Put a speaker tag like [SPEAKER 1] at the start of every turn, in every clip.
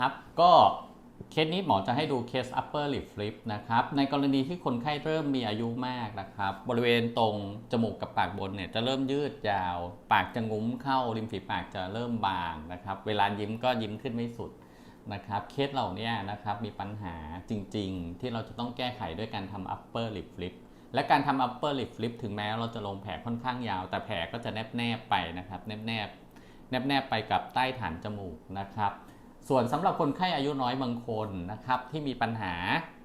[SPEAKER 1] นะครับ ก็เคสนี้หมอจะให้ดูเคส upper lip flip นะครับ ในกรณีที่คนไข้เริ่มมีอายุมากนะครับ บริเวณตรงจมูกกับปากบนเนี่ยจะเริ่มยืดยาว ปากจะงุ้มเข้าริมฝีปากจะเริ่มบางนะครับ เวลายิ้มก็ยิ้มขึ้นไม่สุดนะครับ เคสเหล่านี้นะครับมีปัญหาจริงๆ ที่เราจะต้องแก้ไขด้วยการทำ upper lip flip และการทำ upper lip flip ถึงแม้เราจะลงแผลค่อนข้างยาว แต่แผลก็จะแนบแนบๆไปนะครับ แนบแนบๆแนบแนบๆไปกับใต้ฐานจมูกนะครับ ส่วนสำหรับคนไข้อายุน้อยบางคนนะครับที่มีปัญหา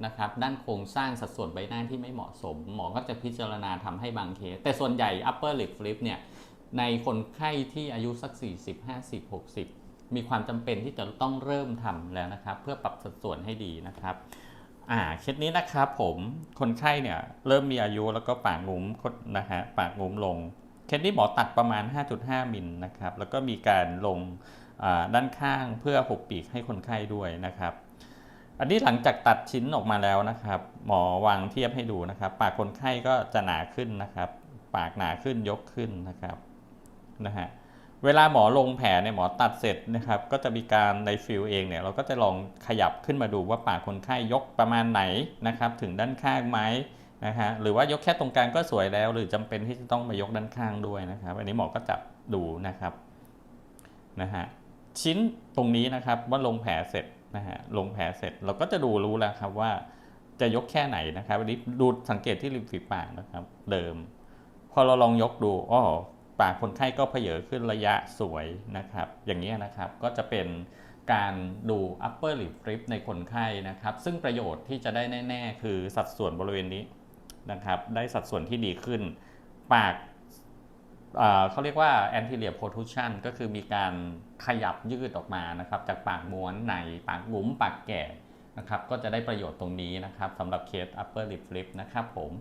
[SPEAKER 1] นะครับด้านโครงสร้างสัดส่วนใบหน้าที่ไม่เหมาะสม หมอก็จะพิจารณาทำให้บางเคส แต่ส่วนใหญ่ upper lip flip เนี่ยในคนไข้ที่อายุสัก 40 50 60 มีความจำเป็นที่จะต้องเริ่มทำแล้วนะครับ เพื่อปรับสัดส่วนให้ดีนะครับอ่าเคสนี้นะครับผมคนไข้เนี่ยเริ่มมีอายุแล้วก็ปากงุ้มนะฮะปากงุ้มลงเคสนี้หมอตัดประมาณ 5.5 มิลนะครับแล้วก็มีการลง ด้านข้างเพื่อหุบปีกให้คนไข้ด้วยนะครับ อันนี้หลังจากตัดชิ้นออกมาแล้วนะครับ หมอวางเทียบให้ดูนะครับ ปากคนไข้ก็จะหนาขึ้นนะครับ ปากหนาขึ้นยกขึ้นนะครับนะฮะเวลาหมอลงแผลเนี่ยหมอตัดเสร็จนะครับ ก็จะมีการในฟิลเองเนี่ยเราก็จะลองขยับขึ้นมาดูว่าปากคนไข้ยกประมาณไหนนะครับ ถึงด้านข้างไหมนะฮะหรือว่ายกแค่ตรงกลางก็สวยแล้ว หรือจำเป็นที่จะต้องมายกด้านข้างด้วยนะครับ อันนี้หมอก็จับดูนะครับนะฮะ ชิ้นตรงนี้นะครับว่าลงแผลเสร็จนะฮะลงแผลเสร็จเราก็จะดูรู้แล้วครับว่าจะยกแค่ไหนนะครับอันนี้ดูสังเกตที่ริมฝีปากนะครับ เดิม พอเราลองยกดูอ๋อปากคนไข้ก็เพเยอขึ้นระยะสวยนะครับ อย่างนี้ยนะครับก็จะเป็นการดู upper lip flip ในคนไข้นะครับ ซึ่งประโยชน์ที่จะได้แน่ ๆ คือสัดส่วนบริเวณนี้นะครับ ได้สัดส่วนที่ดีขึ้น ปาก เขาเรียกว่า anterior protrusion ก็คือมีการขยับยืดออกมานะครับ จากปากม้วนในปากงุ้มปากแก่นะครับ ก็จะได้ประโยชน์ตรงนี้นะครับสำหรับเคส upper lip flip นะครับผม